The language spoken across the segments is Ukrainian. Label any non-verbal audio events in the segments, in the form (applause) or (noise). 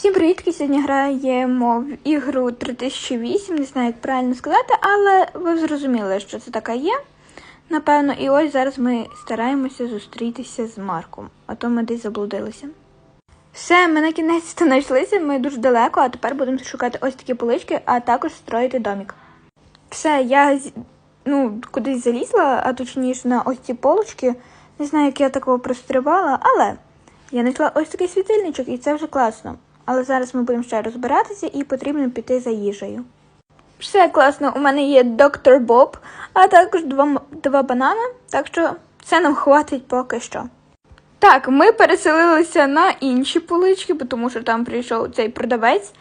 Всім привіт! Сьогодні граємо в ігру 3008, не знаю, як правильно сказати, але ви зрозуміли, що це така є. Напевно, і ось зараз ми стараємося зустрітися з Марком, а то ми десь заблудилися. Все, ми на кінець знайшлися, ми дуже далеко, а тепер будемо шукати ось такі полички, а також строїти домик. Все, я ну, кудись залізла, а точніше на ось ці полочки. Не знаю, як я такого прострибала, але я знайшла ось такий світильничок, і це вже класно. Але зараз ми будемо ще розбиратися і потрібно піти за їжею. Все класно, у мене є доктор Боб, а також два, два банани, так що це нам хватить поки що. Так, ми переселилися на інші полички, тому що там прийшов цей продавець,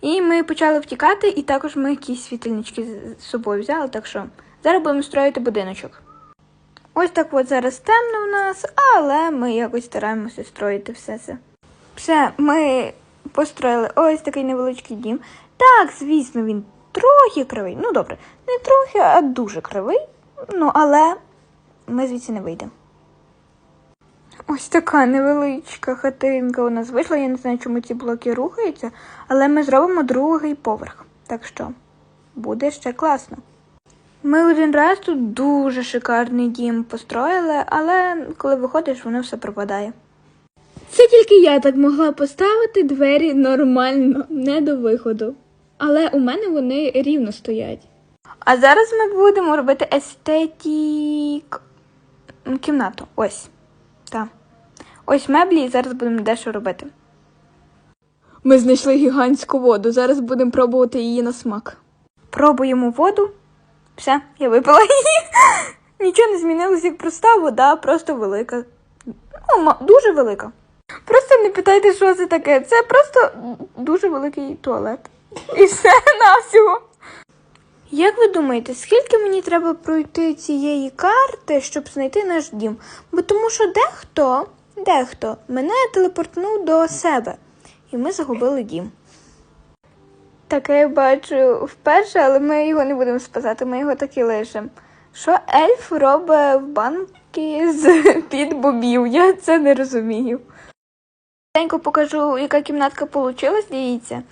і ми почали втікати, і також ми якісь світильнички з- собою взяли, так що зараз будемо строїти будиночок. Ось так от зараз темно в нас, але ми якось стараємося строїти все це. Все, ми построїли ось такий невеличкий дім. Так, звісно, він трохи кривий. Ну добре, не трохи, а дуже кривий. Ну, але ми звідси не вийдемо. Ось така невеличка хатинка у нас вийшла. Я не знаю, чому ці блоки рухаються, але ми зробимо другий поверх. Так що буде ще класно. Ми один раз тут дуже шикарний дім построїли, але коли виходиш, воно все пропадає. Це тільки я так могла поставити двері нормально, не до виходу. Але у мене вони рівно стоять. А зараз ми будемо робити естетік кімнату. Ось. Так. Ось меблі і зараз будемо дещо робити. Ми знайшли гігантську воду. Зараз будемо пробувати її на смак. Пробуємо воду. Все, я випила її. (laughs) Нічого не змінилось, як проста вода, просто велика. Ну, дуже велика. Просто не питайте, що це таке. Це просто дуже великий туалет. І все навсього. Як ви думаєте, скільки мені треба пройти цієї карти, щоб знайти наш дім? Бо тому що дехто, дехто мене телепортнув до себе, і ми загубили дім. Таке я бачу вперше, але ми його не будемо спасати, ми його так і лишимо. Що ельф робить в банки з (laughs) під бобів? Я це не розумію. Денько покажу, яка кімнатка получилась, дивіться.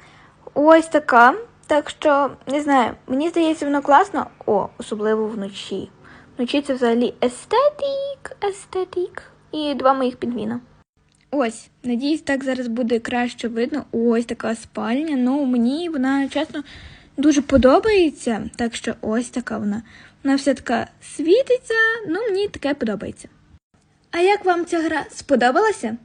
Ось така. Так що, не знаю, мені здається, воно класно. О, особливо вночі. Вночі це взагалі естетик, естетик. І два моїх пінгвіна. Ось, надіюсь, так зараз буде краще видно. Ось така спальня. Ну, мені вона, чесно, дуже подобається. Так що ось така вона. Вона вся така світиться, ну мені таке подобається. А як вам ця гра сподобалася?